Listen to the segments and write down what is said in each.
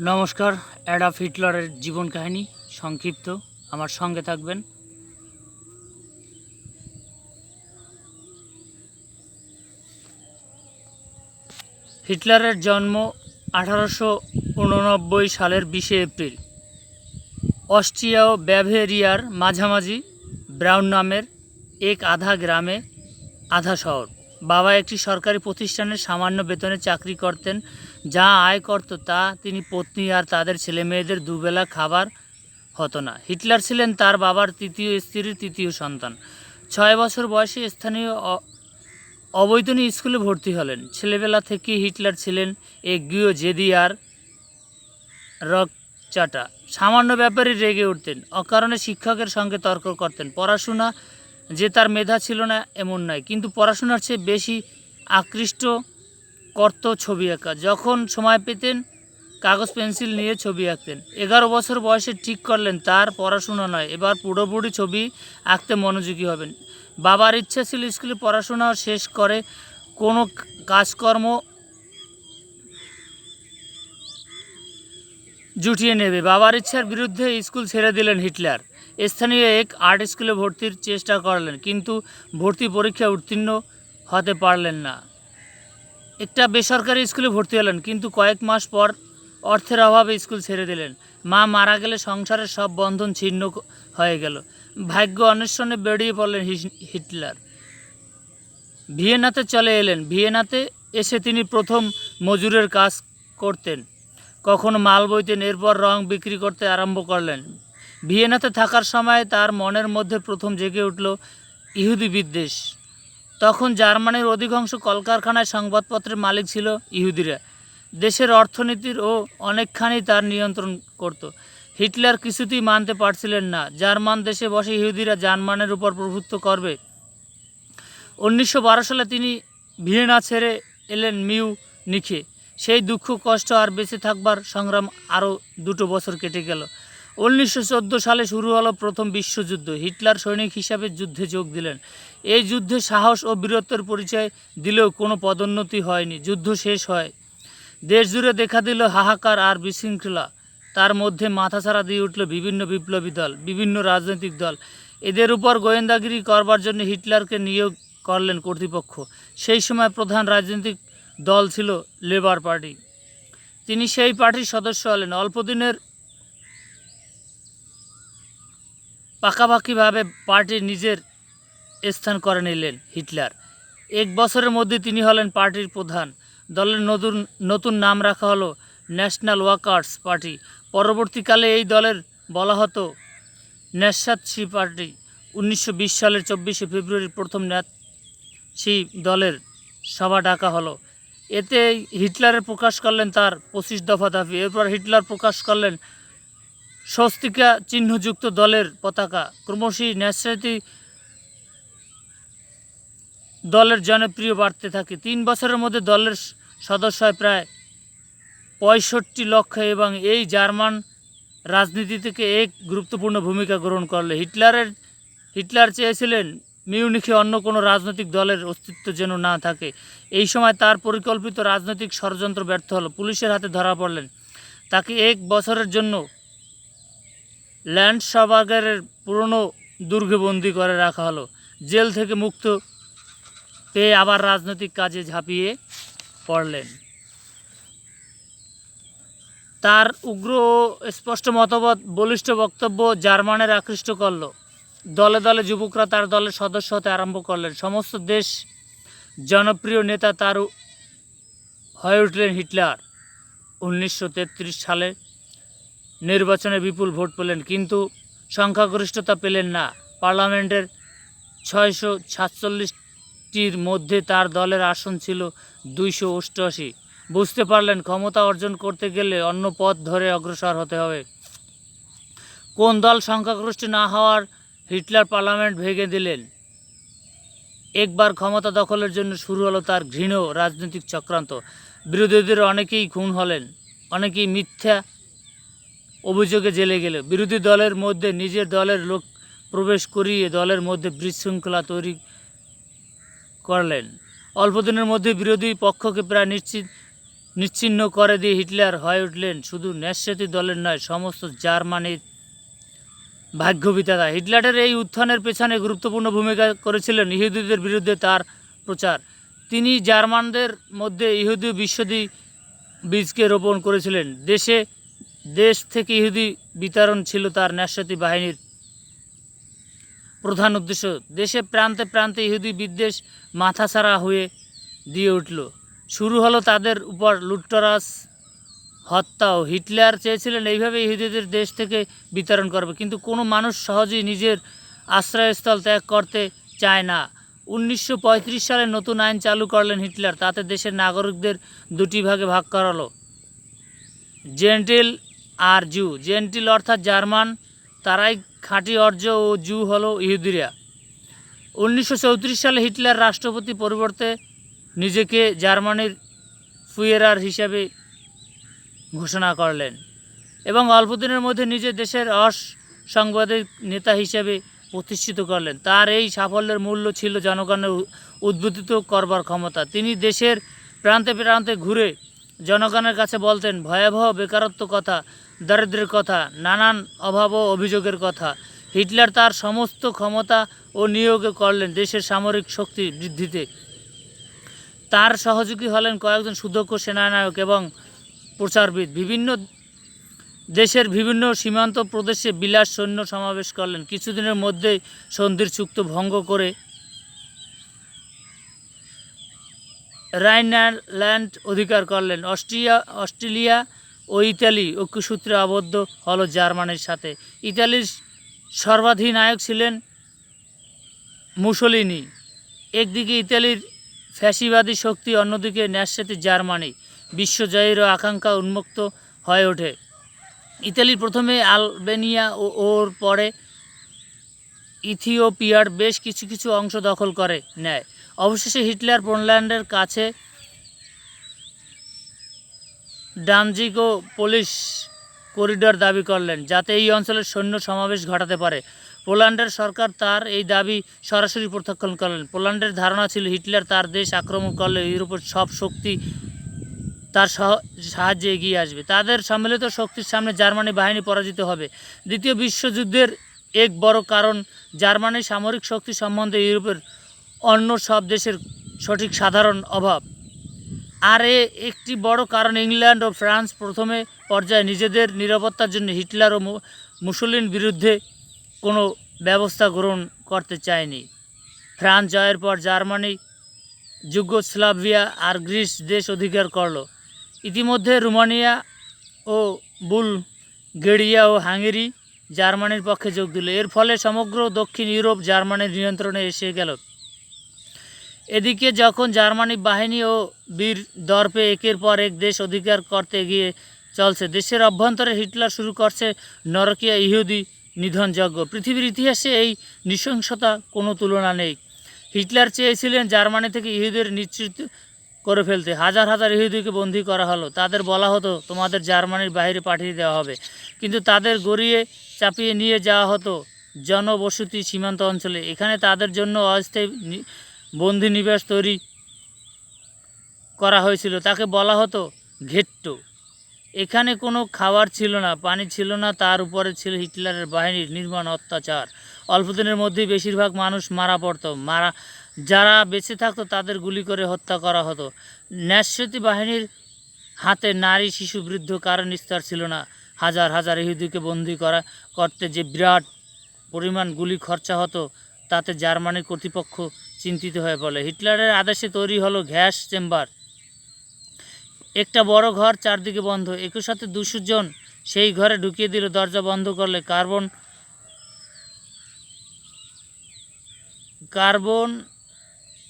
নমস্কার অ্যাডাফ হিটলারের জীবন কাহিনী, সংক্ষিপ্ত, আমার সঙ্গে থাকবেন। হিটলারের জন্ম আঠারোশো উননব্বই সালের বিশে এপ্রিল। অস্ট্রিয়া ও ব্যাভেরিয়ার মাঝামাঝি ব্রাউন নামের এক আধা গ্রামে আধা শহর। বাবা একটি সরকারি প্রতিষ্ঠানে সামান্য বেতনে চাকরি করতেন, যা আয় করত তা তিনি পত্নী আর তাদের ছেলেমেয়েদের দুবেলা খাবার হতো না। হিটলার ছিলেন তার বাবার তৃতীয় স্ত্রীর তৃতীয় সন্তান। ছয় বছর বয়সে স্থানীয় অবৈতনিক স্কুলে ভর্তি হলেন। ছেলেবেলা থেকে হিটলার ছিলেন এক গৃহ জেদি আর রকচাটা। সামান্য ব্যাপারে রেগে উঠতেন। অকারণে শিক্ষকের সঙ্গে তর্ক করতেন। পড়াশোনা যে তার মেধা ছিল না, এমন নয়। কিন্তু পড়াশোনার চেয়ে বেশি আকৃষ্ট করত ছবি আঁকা। যখন সময় পেতেন, কাগজ, পেন্সিল নিয়ে ছবি আঁকতেন। এগারো বছর বয়সে ঠিক করলেন, তার পড়াশোনা নয়। এবার পুরোপুরি ছবি আঁকতে মনোযোগী হবেন। বাবার ইচ্ছা ছিল স্কুলে পড়াশোনা শেষ করে কোনো কাজকর্ম জুটিয়ে নেবে। বাবার ইচ্ছার বিরুদ্ধে স্কুল ছেড়ে দিলেন হিটলার। স্থানীয় এক আর্ট স্কুলে ভর্তির চেষ্টা করলেন, কিন্তু ভর্তি পরীক্ষা উত্তীর্ণ হতে পারলেন না। একটা বেসরকারি স্কুলে ভর্তি হলেন, কিন্তু কয়েক মাস পর অর্থের অভাবে স্কুল ছেড়ে দিলেন। মা মারা গেলে সংসারের সব বন্ধন ছিন্ন হয়ে গেল। ভাগ্য অন্বেষণে বেরিয়ে পড়লেন হিটলার। ভিয়েনাতে চলে এলেন। ভিয়েনাতে এসে তিনি প্রথম মজুরের কাজ করতেন। কখনো মাল বইতেন এরপর রং বিক্রি করতে আরম্ভ করলেন। ভিয়েনাতে থাকার সময় তার মনের মধ্যে প্রথম জেগে উঠল ইহুদি বিদ্বেষ। তখন জার্মানির অধিকাংশ কলকারখানায় সংবাদপত্রের মালিক ছিল ইহুদিরা। দেশের অর্থনীতির ও অনেকখানি তার নিয়ন্ত্রণ করত। হিটলার কিছুতেই মানতে পারছিলেন না। জার্মান দেশে বসে ইহুদিরা জার্মানের উপর প্রভুত্ব করবে। উনিশশো বারো সালে তিনি ভিয়েনা ছেড়ে এলেন মিউ নিখে সেই দুঃখ, কষ্ট আর বেঁচে থাকবার সংগ্রাম আরও দুটো বছর কেটে গেল। উনিশশো চোদ্দ সালে শুরু হলো প্রথম বিশ্বযুদ্ধ। হিটলার সৈনিক হিসাবে যুদ্ধে যোগ দিলেন। এই যুদ্ধে সাহস ও বীরত্বের পরিচয় দিলেও কোনো পদোন্নতি হয়নি। যুদ্ধ শেষ হয়। দেশ জুড়ে দেখা দিল হাহাকার আর বিশৃঙ্খলা। তার মধ্যে মাথাছাড়া দিয়ে উঠল বিভিন্ন বিপ্লবী দল, বিভিন্ন রাজনৈতিক দল। এদের উপর গোয়েন্দাগিরি করবার জন্য হিটলারকে নিয়োগ করলেন কর্তৃপক্ষ। সেই সময় প্রধান রাজনৈতিক দল ছিল লেবার পার্টি। তিনি সেই পার্টির সদস্য হলেন। অল্পদিনের পাকাপাকিভাবে পার্টির নিজের স্থান করে নিলেন হিটলার। এক বছরের মধ্যে তিনি হলেন পার্টির প্রধান। দলের নতুন নতুন নাম রাখা হলো ন্যাশনাল ওয়ার্কার্স পার্টি। পরবর্তীকালে এই দলের বলা হতো ন্যাসাৎসি পার্টি। উনিশশো বিশ সালের চব্বিশে ফেব্রুয়ারির প্রথম ন্যাসি দলের সভা ডাকা হলো। এতে হিটলারের প্রকাশ করলেন তার পঁচিশ দফা দাবি। এরপর হিটলার প্রকাশ করলেন স্বস্তিকা চিহ্নযুক্ত দলের পতাকা। ক্রমশই ন্যাসাতি দলের জনপ্রিয় বাড়তে থাকে। তিন বছরের মধ্যে দলের সদস্য হয় প্রায় পঁয়ষট্টি লক্ষ এবং এই জার্মান রাজনীতি থেকে এক গুরুত্বপূর্ণ ভূমিকা গ্রহণ করলে। হিটলারের, হিটলার চেয়েছিলেন মিউনিখে অন্য কোনো রাজনৈতিক দলের অস্তিত্ব যেন না থাকে। এই সময় তার পরিকল্পিত রাজনৈতিক ষড়যন্ত্র ব্যর্থ হলো। পুলিশের হাতে ধরা পড়লেন। তাকে এক বছরের জন্য ল্যান্ডসবার্গারের পুরনো দুর্গে বন্দি করে রাখা হলো। জেল থেকে মুক্ত পেয়ে আবার রাজনৈতিক কাজে ঝাঁপিয়ে পড়লেন। তার উগ্র স্পষ্ট মতবাদ, বলিষ্ঠ বক্তব্য জার্মানের আকৃষ্ট করল। দলে দলে যুবকরা তার দলের সদস্য হতে আরম্ভ করলেন। সমস্ত দেশ জনপ্রিয় নেতা তার হয়ে উঠলেন হিটলার। উনিশশো তেত্রিশ সালে নির্বাচনে বিপুল ভোট পেলেন, কিন্তু সংখ্যাগরিষ্ঠতা পেলেন না। পার্লামেন্টের ছয়শো সাতচল্লিশটির মধ্যে তার দলের আসন ছিল দুইশো অষ্টআশি। বুঝতে পারলেন, ক্ষমতা অর্জন করতে গেলে অন্য পথ ধরে অগ্রসর হতে হবে। কোন দল সংখ্যাগরিষ্ঠ না হওয়ার হিটলার পার্লামেন্ট ভেঙে দিলেন? একবার ক্ষমতা দখলের জন্য শুরু হলো তার ঘৃণ রাজনৈতিক চক্রান্ত। বিরোধীদের অনেকেই খুন হলেন, অনেকেই মিথ্যা অভিযোগে জেলে গেল। বিরোধী দলের মধ্যে নিজের দলের লোক প্রবেশ করিয়ে দলের মধ্যে বিশৃঙ্খলা তৈরি করলেন। অল্প দিনের মধ্যে বিরোধী পক্ষকে প্রায় নিশ্চিত, নিচ্ছিন্ন করে দিয়ে হিটলার হয়ে উঠলেন। শুধু ন্যাসসাতি দলের নয়, সমস্ত জার্মানির ভাগ্যবিধাতা। হিটলারের এই উত্থানের পেছনে গুরুত্বপূর্ণ ভূমিকা করেছিলেন ইহুদিদের বিরুদ্ধে তার প্রচার। তিনি জার্মানদের মধ্যে ইহুদি বিশ্বদি বীজকে রোপণ করেছিলেন। দেশে দেশ থেকে ইহুদি বিতরণ ছিল তার ন্যাসসাতি বাহিনীর প্রধান উদ্দেশ্য। দেশে প্রান্তে প্রান্তে ইহুদি বিদ্বেষ মাথাছাড়া হয়ে দিয়ে উঠল। শুরু হলো তাদের উপর লুট্টরাস হত্যাও হিটলার চেয়েছিলেন এইভাবে ইহুদিদের দেশ থেকে বিতরণ করবে। কিন্তু কোনো মানুষ সহজেই নিজের আশ্রয়স্থল ত্যাগ করতে চায় না। উনিশশো পঁয়ত্রিশ সালে নতুন আইন চালু করলেন হিটলার। তাতে দেশের নাগরিকদের দুটি ভাগে ভাগ করালো জেন্টিল আর জু জেন্টিল অর্থাৎ জার্মান, তারাই খাঁটি অর্জ ও জু হল ইহুদিরা। উনিশশো সালে হিটলার রাষ্ট্রপতি পরিবর্তে নিজেকে জার্মানির ফুয়েরার হিসাবে ঘোষণা করলেন এবং অল্প দিনের মধ্যে নিজের দেশের অসাংবাদিক নেতা হিসেবে প্রতিষ্ঠিত করলেন। তার এই সাফল্যের মূল্য ছিল জনগণের উ- উদ্বুদ্ধ করবার ক্ষমতা। তিনি দেশের প্রান্তে প্রান্তে ঘুরে জনগণের কাছে বলতেন, ভয়াবহ বেকারত্ব কথা দারিদ্র্যের কথা, নানান অভাব ও অভিযোগের কথা। হিটলার তার সমস্ত ক্ষমতা ও নিয়োগে করলেন দেশের সামরিক শক্তি বৃদ্ধিতে। তার সহযোগী হলেন কয়েকজন সুদক্ষ সেনানায়ক এবং প্রচারবিদ। বিভিন্ন দেশের বিভিন্ন সীমান্ত প্রদেশে বিলাস সৈন্য সমাবেশ করলেন। কিছুদিনের মধ্যেই সন্ধির চুক্ত ভঙ্গ করে রাইনারল্যান্ড অধিকার করলেন। অস্ট্রিয়া অস্ট্রেলিয়া ও ইতালি ঐক্যসূত্রে আবদ্ধ হলো জার্মানির সাথে। ইতালির সর্বাধিনায়ক ছিলেন মুসোলিনি। একদিকে ইতালির ফ্যাসিবাদী শক্তি, অন্যদিকে ন্যাসসাতি জার্মানি। বিশ্বজয়েরও আকাঙ্ক্ষা উন্মুক্ত হয়ে ওঠে। ইতালি প্রথমে আলবেনিয়া ও ওর পরে ইথিওপিয়ার বেশ কিছু কিছু অংশ দখল করে নেয়। অবশেষে হিটলার পোল্যান্ডের কাছে ডানজিক পুলিশ করিডর দাবি করলেন যাতে এই অঞ্চলের সৈন্য সমাবেশ ঘটাতে পারে। পোল্যান্ডের সরকার তার এই দাবি সরাসরি প্রত্যাখ্যান করলেন। পোল্যান্ডের ধারণা ছিল হিটলার তার দেশ আক্রমণ করলে ইউরোপের সব শক্তি তার সহ- সাহায্যে এগিয়ে আসবে। তাদের সম্মিলিত শক্তির সামনে জার্মানি বাহিনী পরাজিত হবে। দ্বিতীয় বিশ্বযুদ্ধের এক বড় কারণ, জার্মানির সামরিক শক্তি সম্বন্ধে ইউরোপের অন্য সব দেশের সঠিক সাধারণ অভাব। আর একটি বড় কারণ ইংল্যান্ড ও ফ্রান্স প্রথমে পর্যায়ে নিজেদের নিরাপত্তার জন্য হিটলার ও মুসলিন বিরুদ্ধে কোনো ব্যবস্থা গ্রহণ করতে চায়নি। ফ্রান্স জয়ের পর জার্মানি, যুগোস্লাভিয়া আর গ্রিস দেশ অধিকার করল। ইতিমধ্যে রোমানিয়া ও বুলগেরিয়া ও হাঙ্গেরি জার্মানির পক্ষে যোগ দিল। এর ফলে সমগ্র দক্ষিণ ইউরোপ জার্মানির নিয়ন্ত্রণে এসে গেল। এদিকে যখন জার্মানি বাহিনী ও বীর দর্পে একের পর এক দেশ অধিকার করতে গিয়ে চলছে, দেশের অভ্যন্তরে হিটলার শুরু করছে নরকিয়া ইহুদি নিধনযজ্ঞ। পৃথিবীর ইতিহাসে এই নৃশংসতা কোনো তুলনা নেই। হিটলার চেয়েছিলেন জার্মানি থেকে ইহুদের নিশ্চিত করে ফেলতে। হাজার হাজার ইহুদিকে বন্দী করা হলো। তাদের বলা হতো, তোমাদের জার্মানির বাইরে পাঠিয়ে দেওয়া হবে। কিন্তু তাদের গড়িয়ে চাপিয়ে নিয়ে যাওয়া হতো জনবসতি সীমান্ত অঞ্চলে। এখানে তাদের জন্য অস্থায়ী নি- বন্দি নিবাস তৈরি করা হয়েছিল। তাকে বলা হতো ঘেট্টো। এখানে কোনো খাবার ছিল না, পানি ছিল না, তার উপরে ছিল হিটলারের বাহিনীর নির্মাণ অত্যাচার। অল্প দিনের মধ্যেই বেশিরভাগ মানুষ মারা পড়তো। মারা, যারা বেঁচে থাকতো তাদের গুলি করে হত্যা করা হতো। ন্যাসসাতি বাহিনীর হাতে নারী, শিশু, বৃদ্ধ কারণ স্তর ছিল না। হাজার হাজার ইহুদিকে বন্দি করা, করতে যে বিরাট পরিমাণ গুলি খরচা হতো তাতে জার্মানির কর্তৃপক্ষ চিন্তিত হয়ে পড়ে। হিটলারের আদেশে তৈরি হলো গ্যাস চেম্বার। একটা বড় ঘর চারদিকে বন্ধ। একই সাথে দুশো জন সেই ঘরে ঢুকিয়ে দিল। দরজা বন্ধ করলে কার্বন কার্বন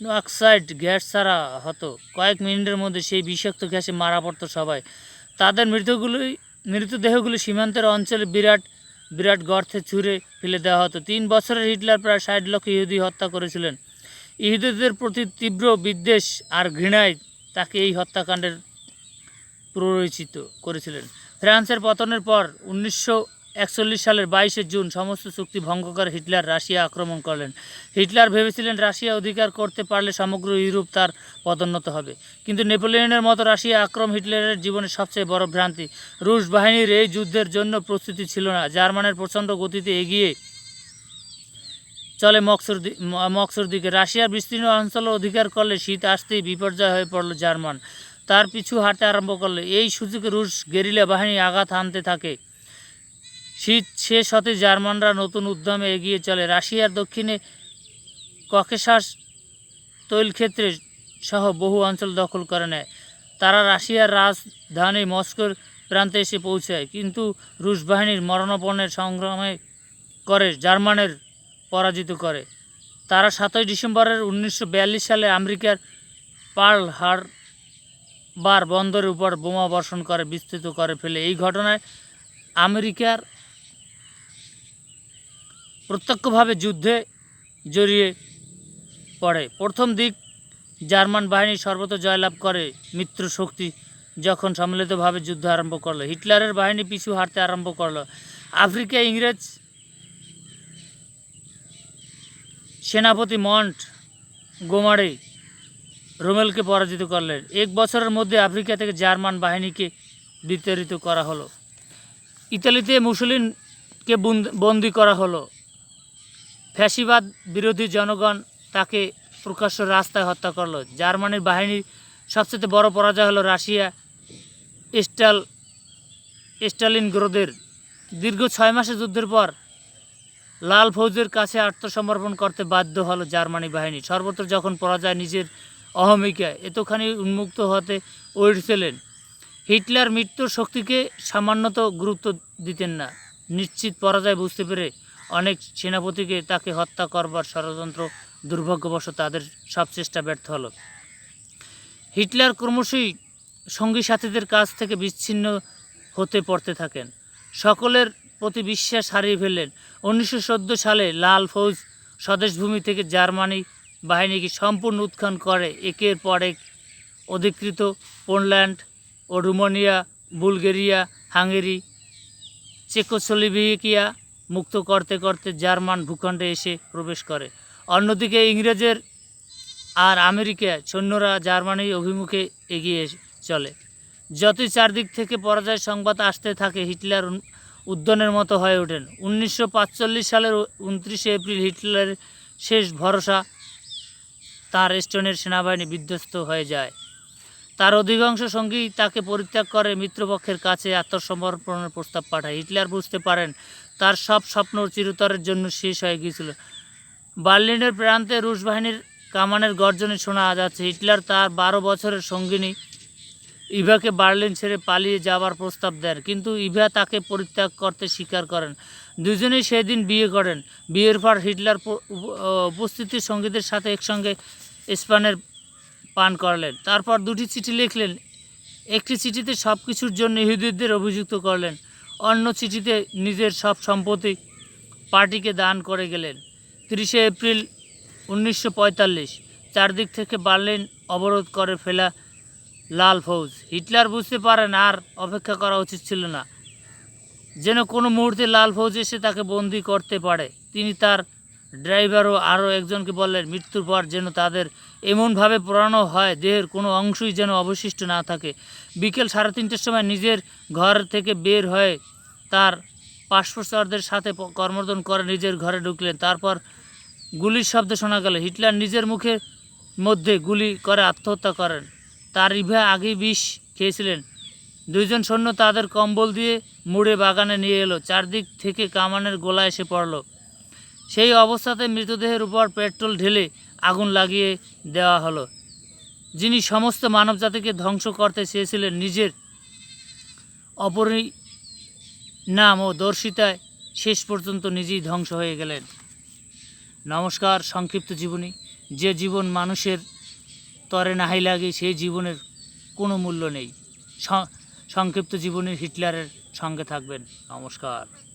অক্সাইড গ্যাস ছাড়া হতো। কয়েক মিনিটের মধ্যে সেই বিষাক্ত গ্যাসে মারা পড়তো সবাই। তাদের মৃতগুলি মৃতদেহগুলি সীমান্তের অঞ্চলে বিরাট বিরাট গর্তে ছুঁড়ে ফেলে দেওয়া হতো। তিন বছরের হিটলার প্রায় ষাট লক্ষ ইহুদি হত্যা করেছিলেন। ইহুদিদের প্রতি তীব্র বিদ্বেষ আর ঘৃণায় তাকে এই হত্যাকাণ্ডের প্ররোচিত করেছিলেন। ফ্রান্সের পতনের পর উনিশশো একচল্লিশ সালের বাইশে জুন সমস্ত চুক্তি ভঙ্গ করে হিটলার রাশিয়া আক্রমণ করলেন। হিটলার ভেবেছিলেন রাশিয়া অধিকার করতে পারলে সমগ্র ইউরোপ তার পদোন্নত হবে। কিন্তু নেপোলিয়নের মতো রাশিয়া আক্রম হিটলারের জীবনের সবচেয়ে বড় ভ্রান্তি। রুশ বাহিনীর এই যুদ্ধের জন্য প্রস্তুতি ছিল না। জার্মানের প্রচণ্ড গতিতে এগিয়ে চলে মক্সুর মক্সুর দিকে। রাশিয়ার বিস্তীর্ণ অঞ্চল অধিকার করলে শীত আসতেই বিপর্যয় হয়ে পড়ল জার্মান। তার পিছু হাঁটতে আরম্ভ করলে। এই সুযোগে রুশ গেরিলা বাহিনী আঘাত হানতে থাকে। শীত শেষ হতে জার্মানরা নতুন উদ্যমে এগিয়ে চলে। রাশিয়ার দক্ষিণে ককেশাস তৈলক্ষেত্রে সহ বহু অঞ্চল দখল করে নেয়। তারা রাশিয়ার রাজধানী মস্কোর প্রান্তে এসে পৌঁছায়। কিন্তু রুশ বাহিনীর মরণপণের সংগ্রামে করে, জার্মানের পরাজিত করে। তারা সাতই ডিসেম্বরের উনিশশো বিয়াল্লিশ সালে আমেরিকার পার্ল হারবার বন্দরের উপর বোমা বর্ষণ করে, বিস্তৃত করে ফেলে। এই ঘটনায় আমেরিকার প্রত্যক্ষভাবে যুদ্ধে জড়িয়ে পড়ে। প্রথম দিক জার্মান বাহিনী সর্বত জয়লাভ করে মিত্র শক্তি যখন সম্মিলিতভাবে যুদ্ধ আরম্ভ করল। হিটলারের বাহিনী পিছু হারতে আরম্ভ করল। আফ্রিকা ইংরেজ সেনাপতি মন্ট গোমারে রোমেলকে পরাজিত করলেন। এক বছরের মধ্যে আফ্রিকা থেকে জার্মান বাহিনীকে বিতাড়িত করা হলো। ইতালিতে মুসলিনকে বন্দ- বন্দি করা হলো। ফ্যাসিবাদ বিরোধী জনগণ তাকে প্রকাশ্য রাস্তায় হত্যা করল। জার্মানির বাহিনীর সবচেয়ে বড় পরাজয় হলো রাশিয়া, স্টাল স্টালিন গ্রোদের দীর্ঘ ছয় মাসের যুদ্ধের পর লাল ফৌজের কাছে আত্মসমর্পণ করতে বাধ্য হলো জার্মানি বাহিনী। সর্বত্র যখন পরাজয় নিজের অহমিকা এতখানি উন্মুক্ত হতে উঠছিলেন হিটলার মৃত্যুর শক্তিকে সামান্যত গুরুত্ব দিতেন না। নিশ্চিত পরাজয় বুঝতে পেরে অনেক সেনাপতিকে তাকে হত্যা করবার ষড়যন্ত্র দুর্ভাগ্যবশত তাদের সব চেষ্টা ব্যর্থ হলো। হিটলার ক্রমশই সঙ্গী সাথীদের কাছ থেকে বিচ্ছিন্ন হতে পড়তে থাকেন। সকলের প্রতি বিশ্বাস হারিয়ে ফেললেন। উনিশশো চোদ্দ সালে লাল ফৌজ স্বদেশভূমি থেকে জার্মানি বাহিনীকে সম্পূর্ণ উৎখান করে। একের পর এক অধিকৃত পোল্যান্ড ও রুমানিয়া, বুলগেরিয়া, হাঙ্গেরি, চেকোস্লোভাকিয়া মুক্ত করতে করতে জার্মান ভূখণ্ডে এসে প্রবেশ করে। অন্যদিকে ইংরেজের আর আমেরিকা সৈন্যরা জার্মানি অভিমুখে এগিয়ে চলে। যতই চারদিক থেকে পরাজয় সংবাদ আসতে থাকে, হিটলার উদ্যানের মতো হয়ে ওঠেন। উনিশশো সালের উনত্রিশে এপ্রিল হিটলারের শেষ ভরসা তার স্টোনের সেনাবাহিনী বিধ্বস্ত হয়ে যায়। তার অধিকাংশ সঙ্গী তাকে পরিত্যাগ করে মিত্রপক্ষের কাছে আত্মসমর্পণের প্রস্তাব পাঠায়। হিটলার বুঝতে পারেন, তার সব স্বপ্ন চিরতরের জন্য শেষ হয়ে গিয়েছিল। বার্লিনের প্রান্তে রুশ বাহিনীর কামানের গর্জনে শোনা যাচ্ছে, হিটলার তার বারো বছরের সঙ্গিনী ইভাকে বার্লিন ছেড়ে পালিয়ে যাবার প্রস্তাব দেন, কিন্তু ইভা তাকে পরিত্যাগ করতে স্বীকার করেন। দুজনেই সেদিন বিয়ে করেন। বিয়ের পর হিটলার প- উপ- উপস্থিতির সঙ্গীদের সাথে একসঙ্গে স্পানের পান করলেন। তারপর দুটি চিঠি লিখলেন। একটি চিঠিতে সব কিছুর জন্য ইহুদিদের অভিযুক্ত করলেন। অন্য চিঠিতে নিজের সব সম্পত্তি পার্টিকে দান করে গেলেন। তিরিশে এপ্রিল উনিশশো চারদিক থেকে বার্লিন অবরোধ করে ফেলা লাল ফৌজ। হিটলার বুঝতে পারেন আর অপেক্ষা করা উচিত ছিল না। যেন কোনো মুহূর্তে লাল ফৌজ এসে তাকে বন্দি করতে পারে। তিনি তার ড্রাইভার ও আরও একজনকে বললেন, মৃত্যুর পর যেন তাদের এমনভাবে পোড়ানো হয়, দেহের কোনো অংশই যেন অবশিষ্ট না থাকে। বিকেল সাড়ে তিনটের সময় নিজের ঘর থেকে বের হয়ে তার পার্শ্বচরদের সাথে কর্মরত করে নিজের ঘরে ঢুকলেন। তারপর গুলির শব্দ শোনা গেল। হিটলার নিজের মুখের মধ্যে গুলি করে আত্মহত্যা করেন। তার ইভা আগেই বিষ খেয়েছিলেন। দুইজন সৈন্য তাদের কম্বল দিয়ে মুড়ে বাগানে নিয়ে এলো। চারদিক থেকে কামানের গোলা এসে পড়ল। সেই অবস্থাতে মৃতদেহের উপর পেট্রোল ঢেলে আগুন লাগিয়ে দেওয়া হলো। যিনি সমস্ত মানবজাতিকে ধ্বংস করতে চেয়েছিলেন নিজের অপরিণাম ও দর্শিতায় শেষ পর্যন্ত নিজেই ধ্বংস হয়ে গেলেন। নমস্কার, সংক্ষিপ্ত জীবনী। যে জীবন মানুষের তরে নাহি লাগে সেই জীবনের কোনো মূল্য নেই। সংক্ষিপ্ত জীবনী হিটলারের সঙ্গে থাকবেন। নমস্কার।